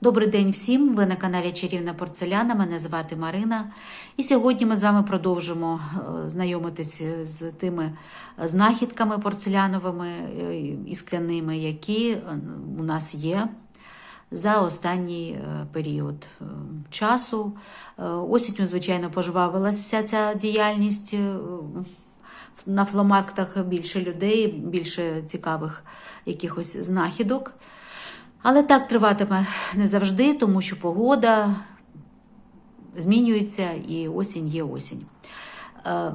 Добрий день всім! Ви на каналі Чарівна Порцеляна. Мене звати Марина. І сьогодні ми з вами продовжимо е, знайомитись з тими знахідками порцеляновими е, і скляними, які е, у нас є за останній е, період е, часу. Е, Осінню, звичайно, пожвавилася вся ця діяльність. е, На фломарктах більше людей, більше цікавих якихось знахідок. Але так триватиме не завжди, тому що погода змінюється і осінь є осінь. Е,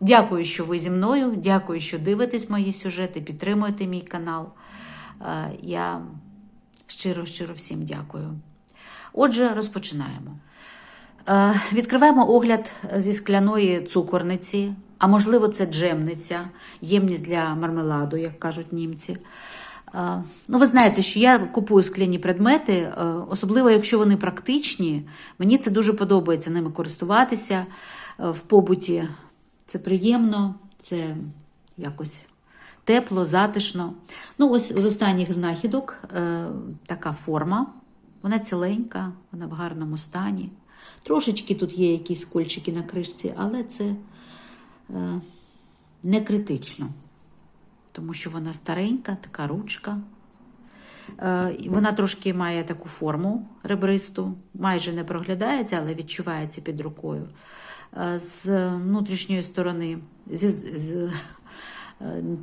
Дякую, що ви зі мною. Дякую, що дивитесь мої сюжети, підтримуєте мій канал. Е, Я щиро-щиро всім дякую. Отже, розпочинаємо. Е, Відкриваємо огляд зі скляної цукорниці, а можливо, це джемниця, ємність для мармеладу, як кажуть німці. Ну, ви знаєте, що я купую скляні предмети, е, особливо якщо вони практичні. Мені це дуже подобається ними користуватися е, в побуті. Це приємно, це якось тепло, затишно. Ну, ось з останніх знахідок е, така форма. Вона ціленька, вона в гарному стані. Трошечки тут є якісь кольчики на кришці, але це не критично тому що вона старенька, така ручка. Е, Вона трошки має таку форму ребристу, майже не проглядається, але відчувається під рукою. Е, З внутрішньої сторони, зі, з, е,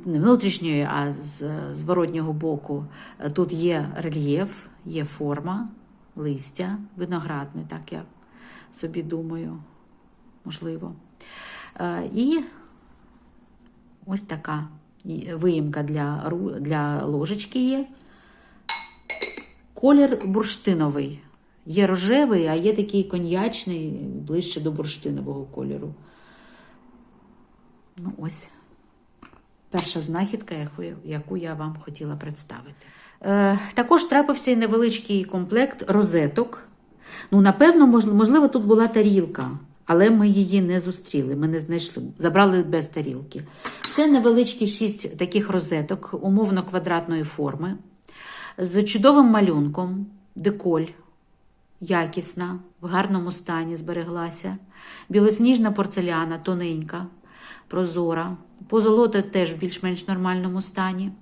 не внутрішньої, а з зворотнього боку, тут є рельєф, є форма, листя, виноградне, так я собі думаю, можливо. І ось така виїмка для, для ложечки є. Колір бурштиновий. Є рожевий, а є такий коньячний, ближче до бурштинового кольору. Ну, ось перша знахідка, яку, я вам хотіла представити. Е, також трапився невеличкий комплект розеток. Ну, напевно, можливо, тут була тарілка, але ми її не зустріли, ми не знайшли, забрали без тарілки. Це невеличкі шість таких розеток, умовно квадратної форми, з чудовим малюнком, деколь, якісна, в гарному стані збереглася, білосніжна порцеляна, тоненька, прозора, позолота теж в більш-менш нормальному стані.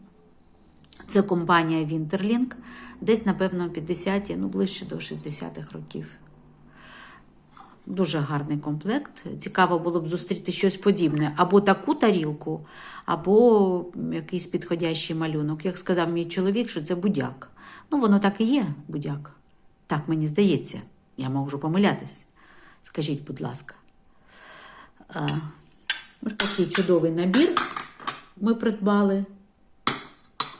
Це компанія Winterlink, десь, напевно, 50-ті, ну ближче до 60-х років. Дуже гарний комплект. Цікаво було б зустріти щось подібне. Або таку тарілку, або якийсь підходящий малюнок. Як сказав мій чоловік, що це будяк. Ну, воно так і є, будяк. Так мені здається. Я можу помилятись. Скажіть, будь ласка. Ось такий чудовий набір ми придбали.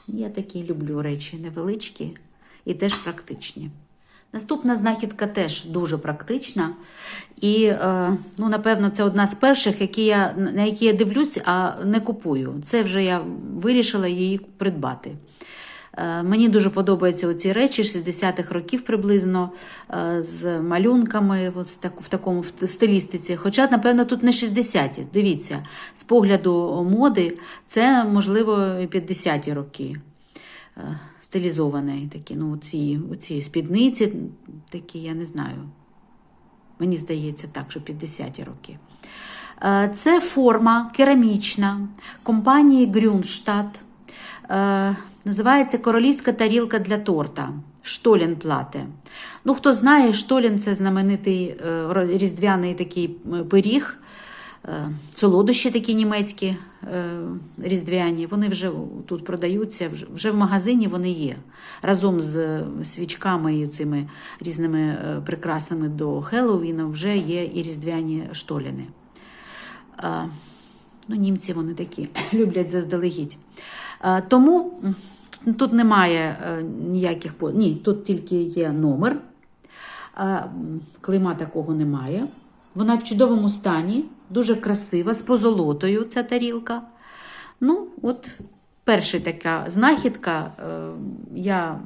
Я такі люблю речі невеличкі і теж практичні. Наступна знахідка теж дуже практична. І, е, ну, напевно, це одна з перших, які я, на які я дивлюсь, а не купую. Це вже я вирішила її придбати. Е, Мені дуже подобаються оці речі 60-х років приблизно е, з малюнками в такому стилістиці. Хоча, напевно, тут не 60-ті. Дивіться, з погляду моди, це, можливо, і 50-ті роки. Стилізовані такі, ну, ці, оці спідниці, такі, я не знаю. Мені здається, так, що 50-ті роки. Е, Це форма керамічна компанії Грюнштадт. Е, Називається Королівська тарілка для торта. Штолін плате. Ну, хто знає, штолін це знаменитий е, різдвяний такий пиріг. Е, Солодощі такі німецькі е, різдвяні, вони вже тут продаються, вже- в магазині вони є. Разом з свічками і цими різними е, прикрасами до Хеллоуіна вже є і різдвяні штоліни. Ну, німці вони такі люблять заздалегідь. Тому тут- немає ніяких ні, тут тільки є номер. М, Клейма такого немає. Вона в чудовому стані, дуже красива, з позолотою ця тарілка. Ну, от перша така знахідка. е, Я...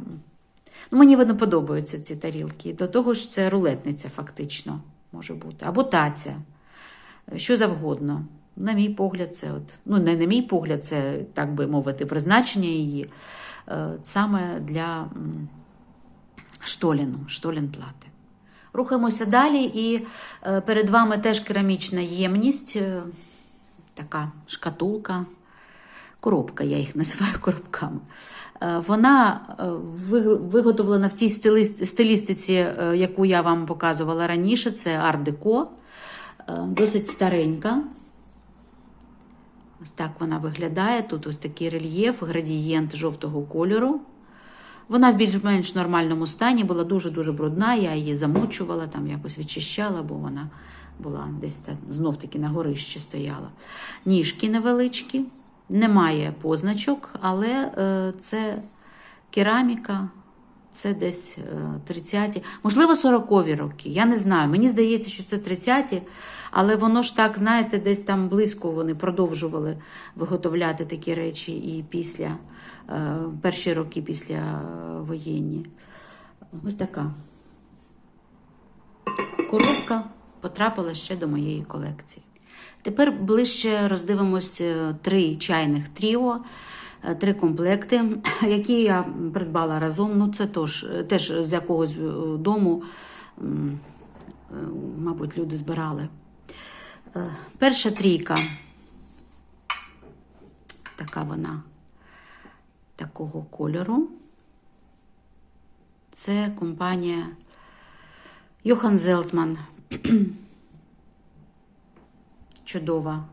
Ну, мені вони подобаються ці тарілки. До того ж, це рулетниця, фактично, може бути. Або таця, що завгодно. На мій погляд, це от, ну, не на мій погляд, це, так би мовити, призначення її е, саме для штоліну, штолін плати. Рухаємося далі, і е, перед вами теж керамічна ємність, е, така шкатулка, коробка, я їх називаю коробками. Е, Вона виготовлена в тій стилістиці, яку я вам показувала раніше. Це арт-деко, досить старенька. Ось так вона виглядає. Тут ось такий рельєф, градієнт жовтого кольору. Вона в більш-менш нормальному стані, була дуже-дуже брудна. Я її замочувала, там якось відчищала, бо вона була десь там знов-таки на горищі стояла. Ніжки невеличкі, немає позначок, але е, це кераміка, це десь е, 30-ті, можливо, 40-ві роки. Я не знаю. Мені здається, що це 30-ті, але воно ж так, знаєте, десь там близько вони продовжували виготовляти такі речі і після е, перші роки після е, воєнні. Ось така коробка потрапила ще до моєї колекції. Тепер ближче роздивимось е, три чайних тріо, е, три комплекти, які я придбала разом. Ну, це тож, теж з якогось е, дому, е, мабуть, люди збирали. Е, Перша трійка. Така вона такого кольору. Це компанія Йохан Зелтман. Чудова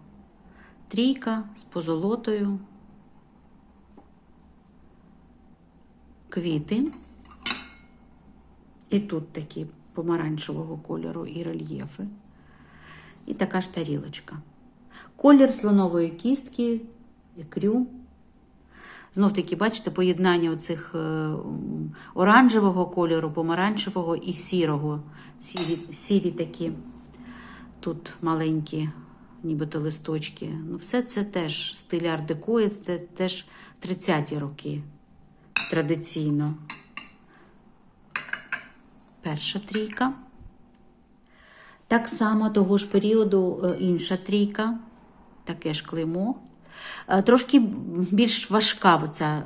трійка з позолотою. Квіти. І тут такі помаранчевого кольору і рельєфи. І така ж тарілочка. Колір слонової кістки, ікрю. Знов таки, бачите, поєднання оцих е, оранжевого кольору, помаранчевого і сірого. Сірі, сірі такі тут маленькі, нібито листочки. Ну, все це теж стиль арт-деко, це теж 30-ті роки традиційно. Перша трійка. Так само того ж періоду е, інша трійка, таке ж клеймо. Е, Трошки більш важка е,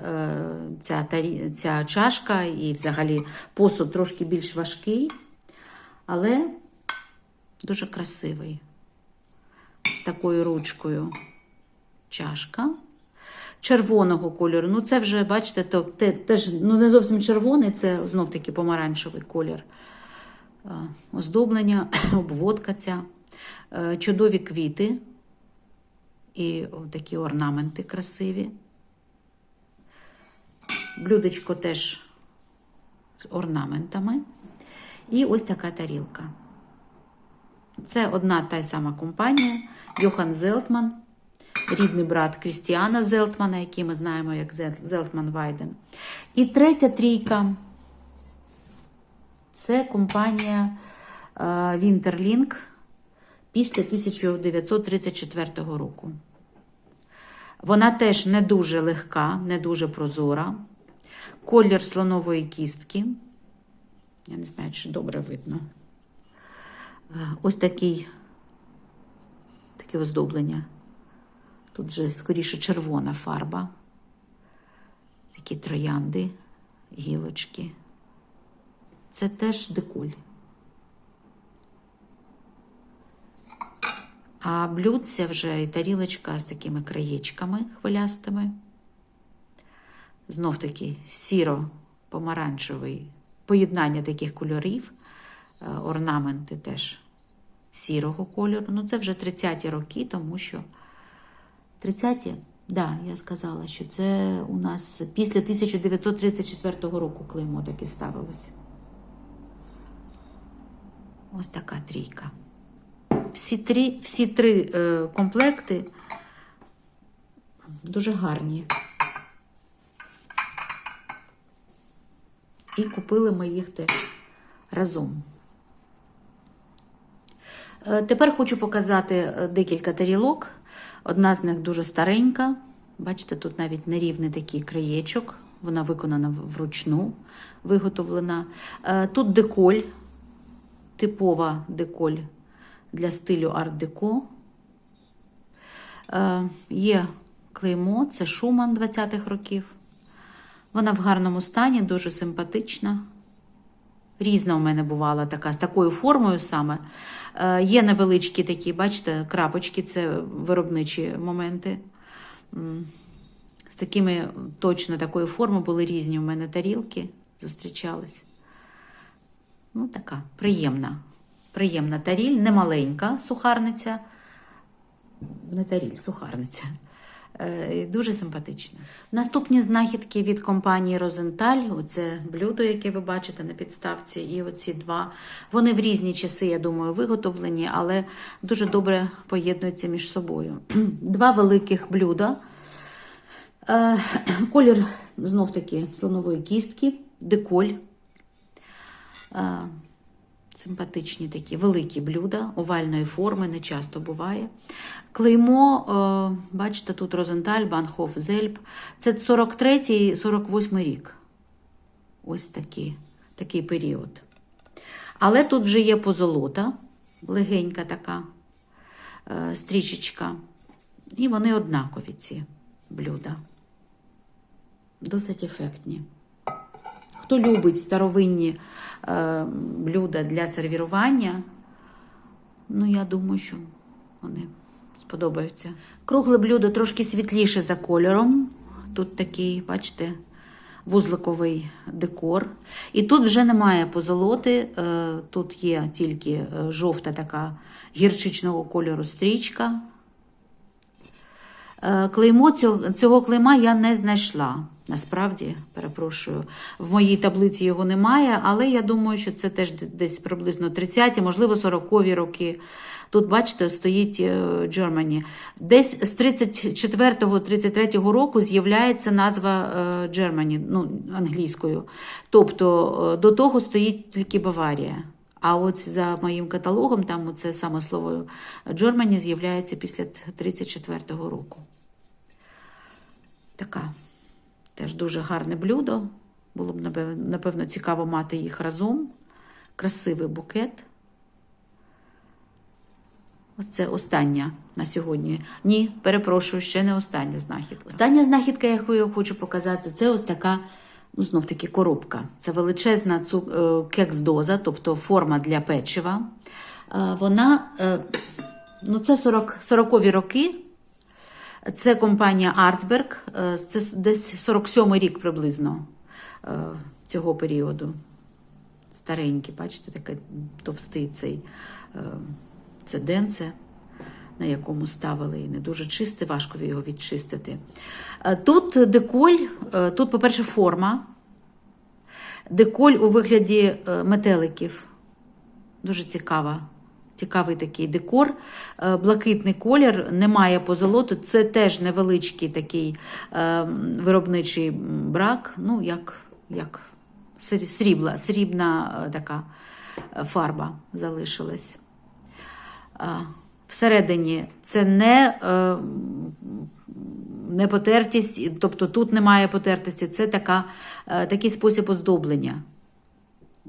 ця, ця чашка і взагалі посуд трошки більш важкий, але дуже красивий. Такою ручкою чашка. Червоного кольору. Ну, це вже, бачите, то, те, теж ну, не зовсім червоний, це знов таки помаранчевий колір. Оздоблення, обводка ця, Е, чудові квіти і такі орнаменти красиві. Блюдечко теж з орнаментами. І ось така тарілка. Це одна та й сама компанія Йохан Зелтман, рідний брат Крістіана Зелтмана, який ми знаємо як Зелтман Вайден. І третя трійка це компанія е, Вінтерлінк після 1934 року. Вона теж не дуже легка, не дуже прозора. Колір слонової кістки. Я не знаю, чи добре видно. Ось такий, таке оздоблення. Тут же скоріше червона фарба. Такі троянди, гілочки. Це теж деколь. А блюдце вже і тарілочка з такими краєчками хвилястими. Знов таки сіро-помаранчевий поєднання таких кольорів, орнаменти теж сірого кольору. Ну, це вже 30-ті роки, тому що 30-ті, да, я сказала, що це у нас після 1934 року клеймо таке ставилось. Ось така трійка. Всі, три, всі три е, комплекти дуже гарні. І купили ми їх теж разом. Е, Тепер хочу показати е, декілька тарілок. Одна з них дуже старенька. Бачите, тут навіть нерівний такий краєчок. Вона виконана вручну, виготовлена. Е, Тут деколь, типова деколь для стилю арт-деко. Є клеймо, це Шуман 20-х років. Вона в гарному стані, дуже симпатична. Різна у мене бувала така, з такою формою саме. Е, Є невеличкі такі, бачите, крапочки, це виробничі моменти. З такими точно такої форми були різні у мене тарілки, зустрічались. Ну, така приємна. Приємна таріль, не маленька сухарниця. Не таріль, сухарниця. Е, Дуже симпатична. Наступні знахідки від компанії Розенталь. Оце блюдо, яке ви бачите на підставці, і оці два. Вони в різні часи, я думаю, виготовлені, але дуже добре поєднуються між собою. Два великих блюда. Е, Колір знов таки слонової кістки, деколь. Симпатичні такі великі блюда овальної форми, не часто буває. Клеймо, е, бачите, тут Розенталь, Банхоф, Зельб. Це 43-48 рік. Ось такий, такий період. Але тут вже є позолота, легенька така е, стрічечка. І вони однакові, ці блюда. Досить ефектні. Хто любить старовинні блюда для сервірування, ну я думаю, що вони сподобаються. Кругле блюдо трошки світліше за кольором. Тут такий, бачите, вузликовий декор. І тут вже немає позолоти, е, тут є тільки е, жовта така гірчичного кольору стрічка. Е, Клеймо цього клейма я не знайшла. Насправді, перепрошую, в моїй таблиці його немає, але я думаю, що це теж десь приблизно 30-ті, можливо, 40-ві роки. Тут, бачите, стоїть е, Germany. Десь з 34-33 року з'являється назва е, Germany, ну, англійською. Тобто е, до того стоїть тільки Баварія. А от за моїм каталогом, там це саме слово Germany з'являється після 34-го року. Така теж дуже гарне блюдо. Було б, напевно, цікаво мати їх разом. Красивий букет. Оце остання на сьогодні. Ні, перепрошую, ще не остання знахідка. Остання знахідка, яку я хочу показати, це ось така, ну, знов таки, коробка. Це величезна е, кекс-доза, тобто форма для печива. Е, Вона, е, ну, це 40, 40-ві роки. Це компанія Артберг, е, це десь 47-й рік приблизно е, цього періоду. Старенький, бачите, такий товстий цей е, це денце, на якому ставили, і не дуже чисте, важко його відчистити. Тут деколь, тут, по-перше, форма. Деколь у вигляді метеликів. Дуже цікава. Цікавий такий декор, Е, блакитний колір, немає позолоту. Це теж невеличкий такий е, виробничий брак, ну, як, як срібла, срібна е, така фарба залишилась. Всередині це не, не потертість, тобто тут немає потертості, це така, такий спосіб оздоблення.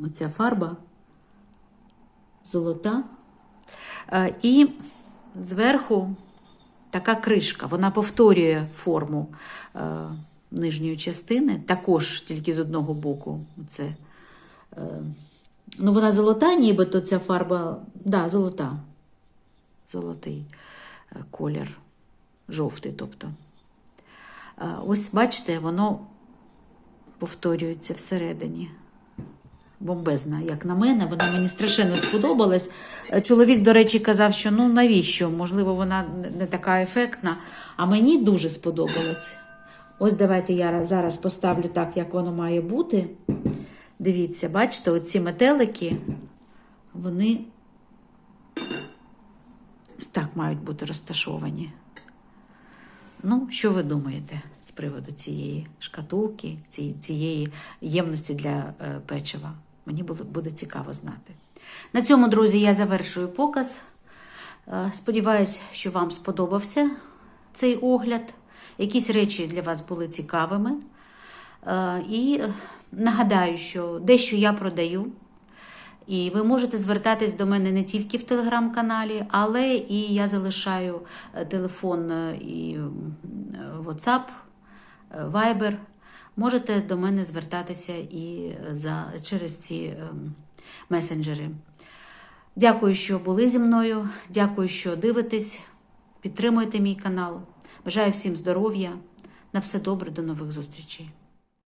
Оця фарба золота. Е, І зверху така кришка, вона повторює форму е, нижньої частини, також тільки з одного боку. Це, е, ну, вона золота, нібито ця фарба, да, золота. Золотий колір, жовтий, тобто. Ось бачите, воно повторюється всередині бомбезна, як на мене. Вона мені страшенно сподобалась. Е, Чоловік, до речі, казав, що ну навіщо? Можливо, вона не- така ефектна. А мені дуже сподобалось. Ось давайте я зараз поставлю так, як воно має бути. Дивіться, бачите, оці метелики, вони так мають бути розташовані. Ну, що ви думаєте з приводу цієї шкатулки, цієї ємності для е, печива? Мені буде цікаво знати. На цьому, друзі, я завершую показ. Е, Сподіваюсь, що вам сподобався цей огляд. Якісь речі для вас були цікавими. Е, І е, нагадаю, що дещо я продаю. І ви можете звертатись до мене не тільки в телеграм-каналі, але і я залишаю телефон і WhatsApp, Viber. Можете до мене звертатися і за, через ці ем, месенджери. Дякую, що були зі мною. Дякую, що дивитесь. Підтримуйте мій канал. Бажаю всім здоров'я. На все добре, до нових зустрічей.